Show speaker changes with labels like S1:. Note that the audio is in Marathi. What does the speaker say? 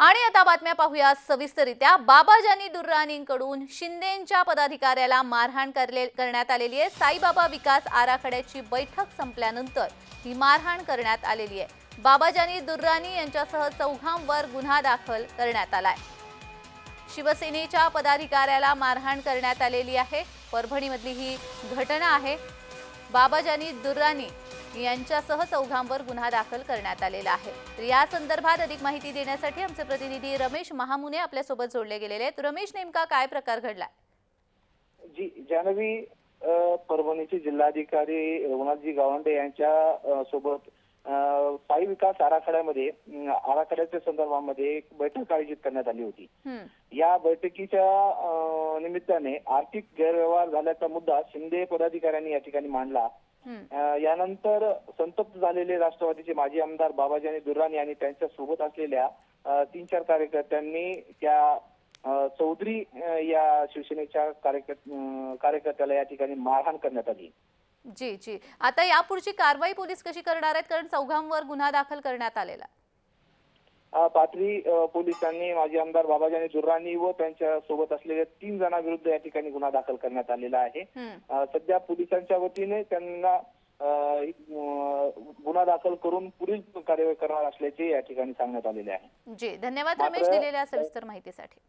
S1: आणि आता बातम्या पाहूया सविस्तरित्या बाबाजानी दुर्राणींकडून शिंदेच्या पदाधिकाऱ्याला मारहाण करले करण्यात आलेली आहे. साईबाबा विकास आराखड्याची बैठक संपल्यानंतर ही मारहाण करण्यात आलेली आहे. बाबाजानी दुर्राणी यांच्यासह चौघांवर गुन्हा दाखल करण्यात आलाय. शिवसेनेच्या पदाधिकाऱ्याला मारहाण करण्यात आलेली आहे. परभणीमधली ही घटना आहे. बाबाजानी दुर्राणी यांच्यासह चौघांवर गुन्हा दाखल करण्यात आलेला आहे. तर या संदर्भात अधिक माहिती देण्यासाठी आमचे प्रतिनिधी रमेश महामुने आपल्यासोबत जोडले गेलेले आहेत. रमेश नेमका काय प्रकार घडलाय?
S2: जी जानवी परभणीचे जिल्हाधिकारी रघुनाथजी गावंडे यांच्या सोबत स्थायी विकास आराखड्यामध्ये आराखड्याच्या संदर्भामध्ये एक बैठक आयोजित करण्यात आली होती. या बैठकीच्या निमित्ताने आर्थिक गैरव्यवहार झाल्याचा मुद्दा शिंदे पदाधिकाऱ्यांनी या ठिकाणी मांडला. यानंतर संतप्त झालेले राष्ट्रवादीचे माजी आमदार बाबाजानी दुर्राणी आणि त्यांच्यासोबत असलेल्या तीन चार कार्यकर्त्यांनी त्या चौधरी या शिवसेनेच्या कार्यकर्त्याला या ठिकाणी मारहाण करण्यात आली.
S1: जी जी. आता यापुढची कारवाई पोलीस कशी करणार आहेत? कारण चौघांवर गुन्हा दाखल करण्यात आलेला
S2: पाथरी पोलिसांनी माजी आमदार बाबाजानी दुर्राणी व त्यांच्यासोबत असलेल्या तीन जणांविरुद्ध या ठिकाणी गुन्हा दाखल करण्यात आलेला आहे. सध्या पोलिसांच्या वतीने त्यांना गुन्हा दाखल करून पुढील कार्यवाही करणार असल्याचे या ठिकाणी सांगण्यात आलेले आहे.
S1: जी धन्यवाद रमेश दिलेल्या सविस्तर माहितीसाठी.